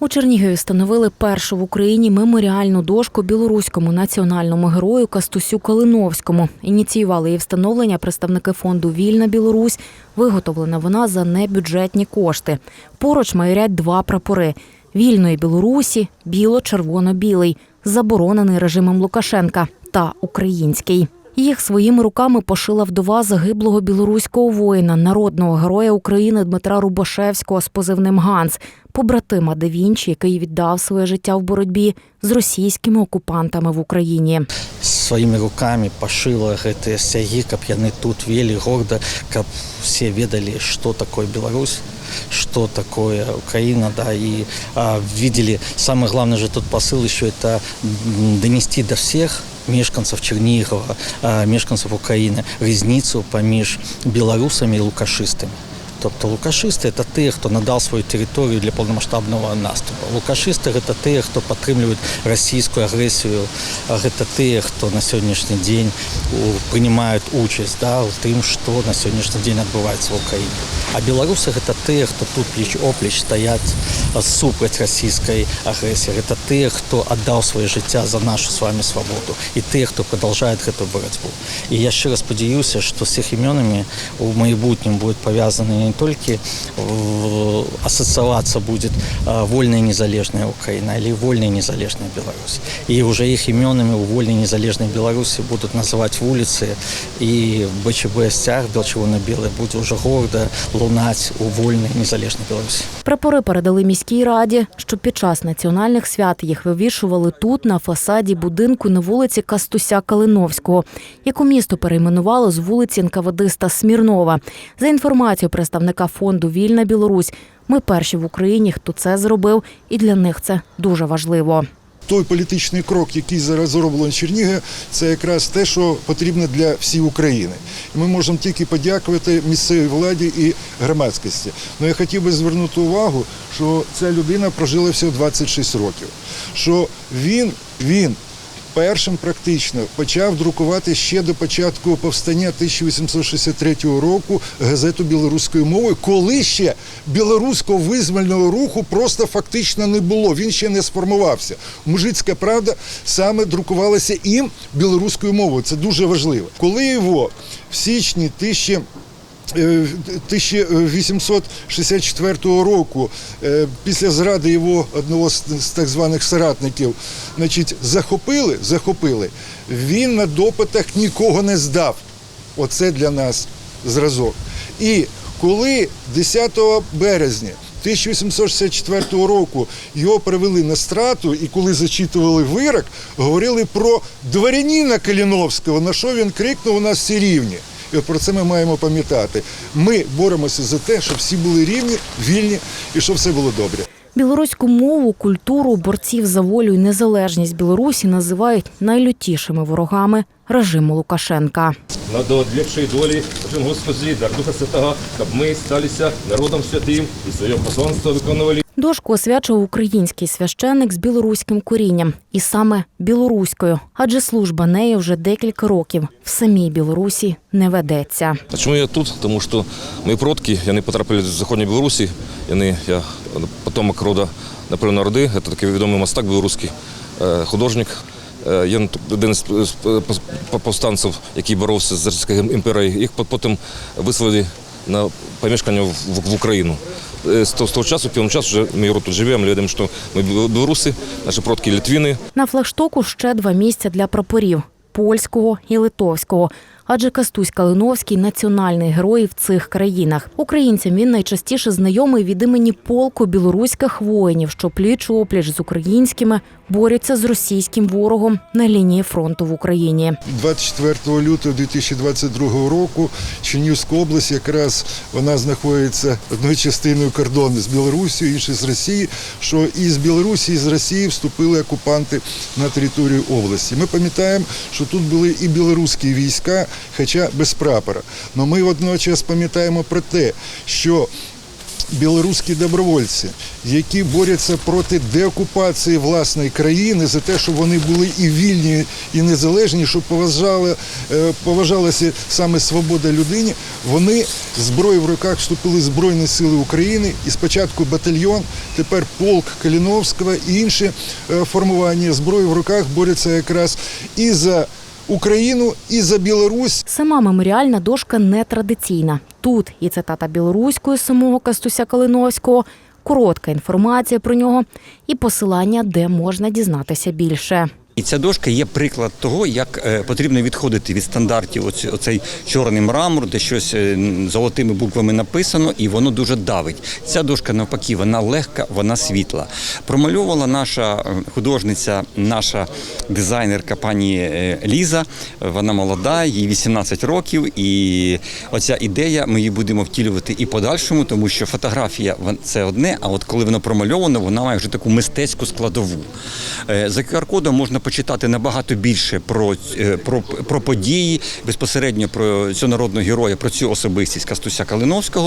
У Чернігові встановили першу в Україні меморіальну дошку білоруському національному герою Кастусю Калиновському. Ініціювали її встановлення представники фонду Вільна Білорусь. Виготовлена вона за небюджетні кошти. Поруч майорять два прапори: вільної Білорусі, біло-червоно-білий, заборонений режимом Лукашенка та український. Їх своїми руками пошила вдова загиблого білоруського воїна, народного героя України Дмитра Рубашевського з позивним Ганс, побратима Да Вінчі, який віддав своє життя в боротьбі з російськими окупантами в Україні. сваімі рукамі пашыла гэтыя сцягі каб яны тут вели горда каб все ведалі что такое Беларусь что такое Украина да и а, видели самое главное же тут посыл еще это м, донести до всех мешканцев Чернигова мешканцев Украины різницу поміж білорусами і лукашыстамі Тобто лукашисти це ті, хто надав свою територію для повномасштабного наступу. Лукашисти це ті, хто підтримують російську агресію, це ті, хто на сьогоднішній день приймають участь да, у тим, що на сьогоднішній день відбувається в Україні. А білоруси це ті, хто тут пліч опліч стоять супроть російської агресії. Це ті, хто віддав своє життя за нашу з вами свободу. І ті, хто продовжує цю боротьбу. І я ще раз сподіваюся, що з цих іменами у майбутньому будуть пов'язані не тільки э, ассоциироваться будет э, вольная и незалежная Украина или вольная и незалежная Беларусь. И уже их именами у вольной и незалежной Беларуси будут называть улицы, и БЧБ стяг бело-червоно-белый будет уже гордо лунать у вольной и незалежной Беларуси. Прапори передали міській раді, щоб під час національних свят їх вивішували тут, на фасаді будинку на вулиці Кастуся Калиновського, яку місто перейменувало з вулиці НКВДиста Смірнова. За інформацією представника фонду Вільна Білорусь, ми перші в Україні, хто це зробив, і для них це дуже важливо. той політичний крок, який зараз зроблено Чернігові, це якраз те, що потрібно для всієї України. Ми можемо тільки подякувати місцевій владі і громадськості. Ну я хотів би звернути увагу, що ця людина прожила всього 26 років. Що він, він першим практично почав друкувати ще до початку повстання 1863 року газету білоруською мовою, коли ще білоруського визвольного руху просто фактично не було. Він ще не сформувався. Мужицька правда саме друкувалася їм білоруською мовою. Це дуже важливо. Коли його в січні 1000 е, 1864 року, е, після зради його одного з так званих соратників, значить, захопили, захопили, він на допитах нікого не здав. Оце для нас зразок. І коли 10 березня 1864 року його привели на страту, і коли зачитували вирок, говорили про дворянина Каліновського, на що він крикнув, у нас всі рівні. І от про це ми маємо пам'ятати. Ми боремося за те, щоб всі були рівні, вільні і щоб все було добре. Білоруську мову, культуру борців за волю і незалежність Білорусі називають найлютішими ворогами режиму Лукашенка. На до ліпшої долі, Божим Господи, дар Духа Святого, щоб ми сталися народом святим і своє посланство виконували. Дошку освячував український священник з білоруським корінням, і саме білоруською, адже служба нею вже декілька років в самій Білорусі не ведеться. А чому я тут? Тому що мої продки, вони потрапили з Заходньої Білорусі, вони, я потомок рода Наполеона Роди, це такий відомий мастак білоруський, е, художник. Е, Я один з повстанців, який боровся з Російською імперією. Їх потім вислали на помешкання в, в Україну. Е, З того, часу, певному часу, вже ми тут живемо, ми бачимо, що ми білоруси, наші протки літвіни, На флагштоку ще два місця для прапорів польського і литовського. Адже Кастусь Калиновський національний герой в цих країнах. Українцям він найчастіше знайомий від імені полку білоруських воїнів, що пліч опліч з українськими борються з російським ворогом на лінії фронту в Україні. 24 лютого 2022 року Чернігівська область якраз вона знаходиться одною частиною кордону з Білорусією, іншою з Росії, що і з Білорусі, і з Росії вступили окупанти на територію області. Ми пам'ятаємо, що тут були і білоруські війська, хоча без прапора. Але ми водночас пам'ятаємо про те, що білоруські добровольці, які борються проти деокупації власної країни за те, щоб вони були і вільні, і незалежні, щоб поважали, е, поважалася саме свобода людині. Вони зброю в руках вступили в Збройні Сили України і спочатку батальйон, тепер полк Каліновського і інші е, формування зброю в руках борються якраз і за Україну, і за Білорусь. Сама меморіальна дошка не традиційна. Тут і цитата білоруською самого Кастуся Калиновського, коротка інформація про нього і посилання, де можна дізнатися більше. І ця дошка є приклад того, як е, потрібно відходити від стандартів. Оцей чорний мрамор, де щось е, золотими буквами написано, і воно дуже давить. Ця дошка навпаки, вона легка, вона світла. Промальовувала наша е, художниця, наша дизайнерка пані Ліза. Вона молода, їй 18 років, і оця ідея ми її будемо втілювати і подальшому, тому що фотографія це одне, а от коли воно промальовано, вона має вже таку мистецьку складову. За QR-кодом можна почитати набагато більше про, е, про, про події, безпосередньо про цього народного героя, про цю особистість Кастуся Калиновського.